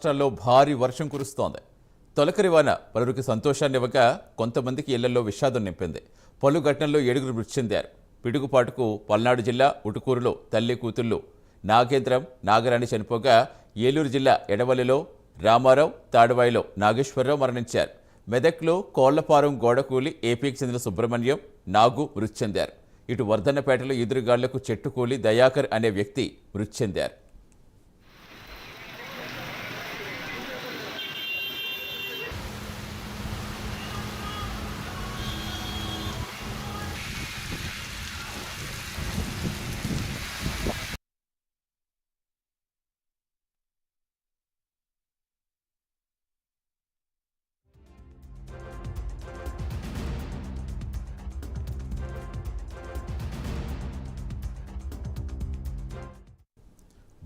రాష్ట్రాల్లో భారీ వర్షం కురుస్తోంది. తొలకరి వాన పలువురికి సంతోషాన్ని ఇవ్వగా కొంతమందికి ఇళ్ళలో విషాదం నింపింది. పలు ఘటనల్లో ఏడుగురు మృతి చెందారు. పిడుగుపాటుకు పల్నాడు జిల్లా ఉటుకూరులో తల్లి కూతుళ్ళు నాగేంద్రం నాగరాణి చనిపోగా ఏలూరు జిల్లా ఎడవల్లిలో రామారావు తాడవాయిలో నాగేశ్వరరావు మరణించారు. మెదక్లో కోళ్ళపారం గోడకూలి ఏపీకి చెందిన సుబ్రహ్మణ్యం నాగు మృతి చెందారు. ఇటు వర్ధన్నపేటలో ఎదురుగాళ్ళకు చెట్టుకూలి దయాకర్ అనే వ్యక్తి మృతి చెందారు.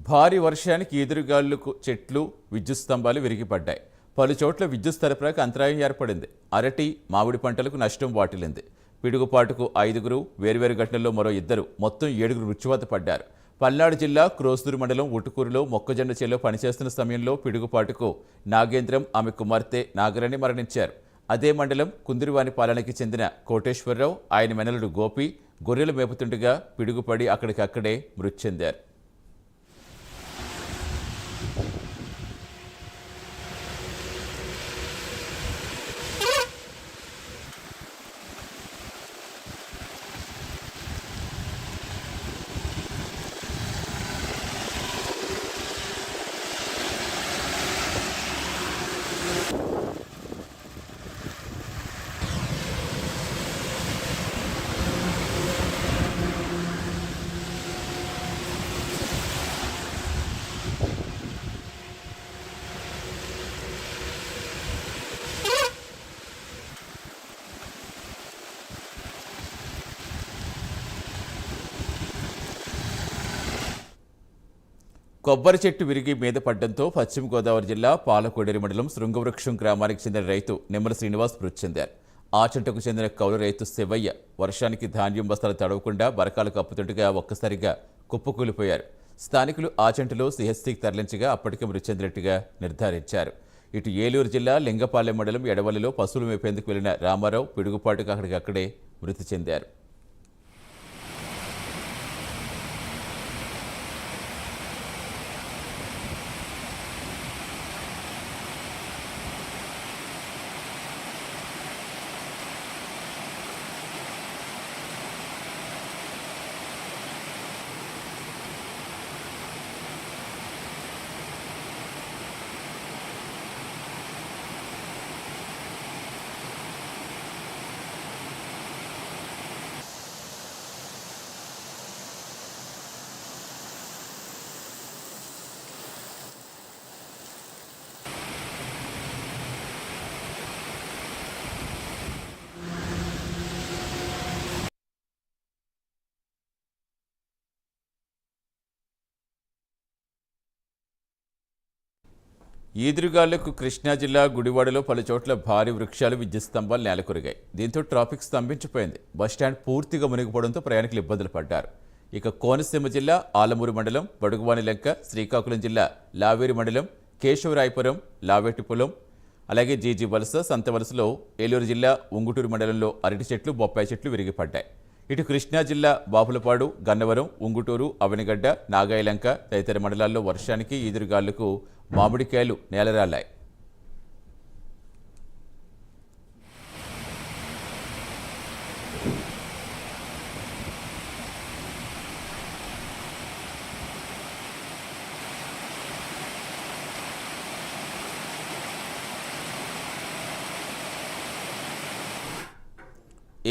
భారీ వర్షానికి ఎదురుగాళ్ళకు చెట్లు విద్యుత్ స్తంభాలు విరిగిపడ్డాయి. పలు చోట్ల విద్యుత్ సరఫరాకు అంతరాయం ఏర్పడింది. అరటి మామిడి పంటలకు నష్టం వాటిల్లింది. పిడుగుపాటుకు ఐదుగురు వేర్వేరు ఘటనల్లో మరో ఇద్దరు మొత్తం ఏడుగురు మృత్యువాత పడ్డారు. పల్నాడు జిల్లా క్రోస్తూరు మండలం ఉటుకూరులో మొక్కజొన్న చేలో పనిచేస్తున్న సమయంలో పిడుగుపాటుకు నాగేంద్రం ఆమె కుమార్తె నాగరాణి మరణించారు. అదే మండలం కుందిరివాని పాలనకి చెందిన కోటేశ్వరరావు ఆయన మెనలుడు గోపి గొర్రెలు మేపుతుండగా పిడుగుపడి అక్కడికక్కడే మృతి చెందారు. కొబ్బరి చెట్టు విరిగి మీద పడ్డంతో పశ్చిమ గోదావరి జిల్లా పాలకోడేరు మండలం శృంగవృక్షం గ్రామానికి చెందిన రైతు నిమ్మల శ్రీనివాస్ మృతి చెందారు. ఆ చెట్టుకు చెందిన కౌలు రైతు శివయ్య వర్షానికి ధాన్యం బస్తాలు తడవకుండా బరకాలు కప్పుతుండగా ఒక్కసారిగా కుప్పకూలిపోయారు. స్థానికులు ఆ చెంటులో సిహెచ్సికి తరలించగా అప్పటికే మృతి చెందినట్టుగా నిర్ధారించారు. ఇటు ఏలూరు జిల్లా లింగపాలెం మండలం ఎడవల్లిలో పశువులు మేపేందుకు వెళ్ళిన రామారావు పిడుగుపాటుకు అక్కడికక్కడే మృతి చెందారు. ఈదురుగాళ్ళకు కృష్ణా జిల్లా గుడివాడలో పలుచోట్ల భారీ వృక్షాలు విద్యుత్ స్తంభాలు నేలకొరిగాయి. దీంతో ట్రాఫిక్ స్తంభించిపోయింది. బస్టాండ్ పూర్తిగా మునిగిపోవడంతో ప్రయాణికులు ఇబ్బందులు పడ్డారు. ఇక కోనసీమ జిల్లా ఆలమూరు మండలం బడుగువాని లెంక శ్రీకాకుళం జిల్లా లావేరి మండలం కేశవరాయపురం లావేటిపులం అలాగే జీజీ వలస సంత వలసలో ఏలూరు జిల్లా ఉంగుటూరు మండలంలో అరటి చెట్లు బొప్పాయి చెట్లు విరిగిపడ్డాయి. ఇటు కృష్ణా జిల్లా బాపులపాడు గన్నవరం ఉంగుటూరు అవనిగడ్డ నాగాయలంక తదితర మండలాల్లో వర్షానికి ఈదురుగాళ్ళకు మామిడికాయలు నేలరాలాయి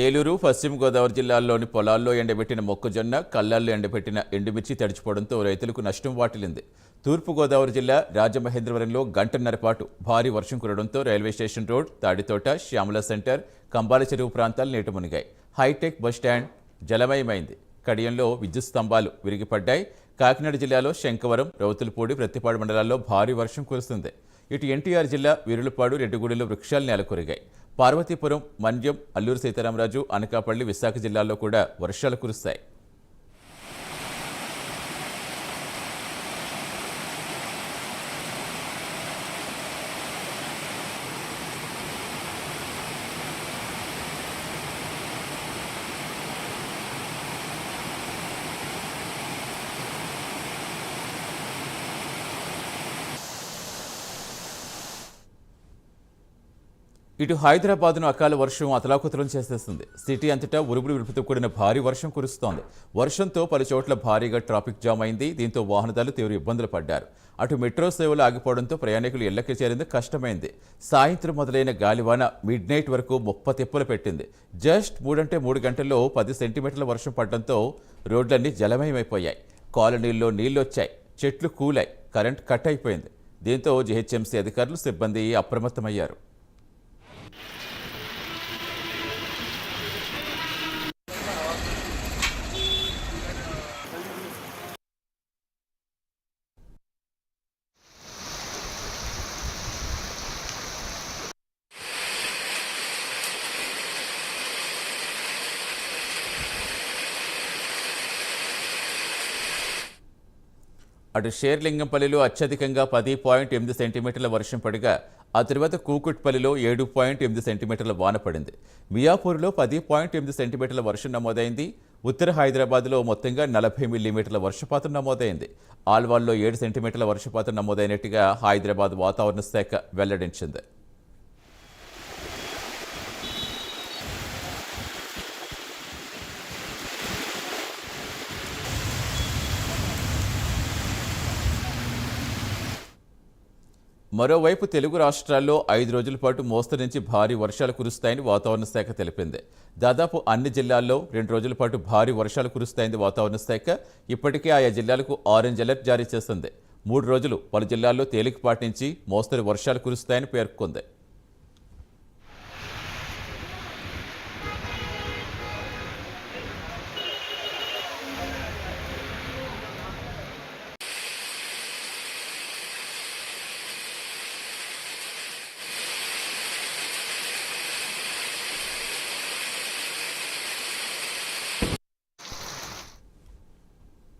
ఏలూరు పశ్చిమ గోదావరి జిల్లాల్లోని పొలాల్లో ఎండబెట్టిన మొక్కజొన్న కళ్ళాల్లో ఎండబెట్టిన ఎండుమిర్చి తడిచిపోవడంతో రైతులకు నష్టం వాటిల్లింది. తూర్పుగోదావరి జిల్లా రాజమహేంద్రవరంలో గంటన్నర పాటు భారీ వర్షం కురడంతో railway station road Tadithota Syamala centre Kambala Cheruvu ప్రాంతాలు నీట మునిగాయి. Hitech bus stand జలమయమైంది. కడియంలో విద్యుత్ స్తంభాలు విరిగిపడ్డాయి. కాకినాడ జిల్లాలో శంకవరం రౌతులపూడి ప్రత్తిపాడు మండలాల్లో భారీ వర్షం కురుస్తుంది. ఇటు ఎన్టీఆర్ జిల్లా విరులపాడు రెడ్డిగూడెలో వృక్షాలు నెలకొరిగాయి. పార్వతీపురం మన్యం అల్లూరు సీతారామరాజు అనకాపల్లి విశాఖ జిల్లాల్లో కూడా వర్షాలు కురుస్తాయి. ఇటు హైదరాబాద్ను అకాల వర్షం అతలాకుతలం చేసేస్తుంది. సిటీ అంతటా ఉరుములు విలుపుతో కూడిన భారీ వర్షం కురుస్తోంది. వర్షంతో పలు చోట్ల భారీగా ట్రాఫిక్ జామ్ అయింది. దీంతో వాహనదారులు తీవ్ర ఇబ్బందులు పడ్డారు. అటు మెట్రో సేవలు ఆగిపోవడంతో ప్రయాణికులు ఇళ్ళకి చేరేందుకు కష్టమైంది. సాయంత్రం మొదలైన గాలివాన మిడ్ నైట్ వరకు ముప్ప తిప్పలు పెట్టింది. జస్ట్ మూడంటే మూడు గంటల్లో పది సెంటీమీటర్ల వర్షం పడడంతో రోడ్లన్నీ జలమయమైపోయాయి. కాలనీల్లో నీళ్ళొచ్చాయి చెట్లు కూలాయి. కరెంట్ కట్ అయిపోయింది. దీంతో జీహెచ్ఎంసీ అధికారులు సిబ్బంది అప్రమత్తమయ్యారు. అటు షేర్లింగంపల్లిలో అత్యధికంగా పది పాయింట్ ఎనిమిది సెంటీమీటర్ల వర్షం పడగా ఆ తర్వాత కూకుట్పల్లిలో ఏడు పాయింట్ ఎనిమిది సెంటీమీటర్ల వాన పడింది. మియాపూర్లో పది పాయింట్ ఎనిమిది సెంటీమీటర్ల వర్షం నమోదైంది. ఉత్తర హైదరాబాద్లో మొత్తంగా నలభై మిల్లీమీటర్ల వర్షపాతం నమోదైంది. ఆల్వాల్లో ఏడు సెంటీమీటర్ల వర్షపాతం నమోదైనట్టుగా హైదరాబాద్ వాతావరణ శాఖ వెల్లడించింది. మరోవైపు తెలుగు రాష్ట్రాల్లో ఐదు రోజుల పాటు మోస్తరు నుంచి భారీ వర్షాలు కురుస్తాయని వాతావరణ శాఖ తెలిపింది. దాదాపు అన్ని జిల్లాల్లో రెండు రోజుల పాటు భారీ వర్షాలు కురుస్తాయని వాతావరణ శాఖ ఇప్పటికే ఆయా జిల్లాలకు ఆరెంజ్ అలర్ట్ జారీ చేసింది. మూడు రోజులు పలు జిల్లాల్లో తేలికపాటి నుంచి మోస్తరు వర్షాలు కురుస్తాయని పేర్కొంది.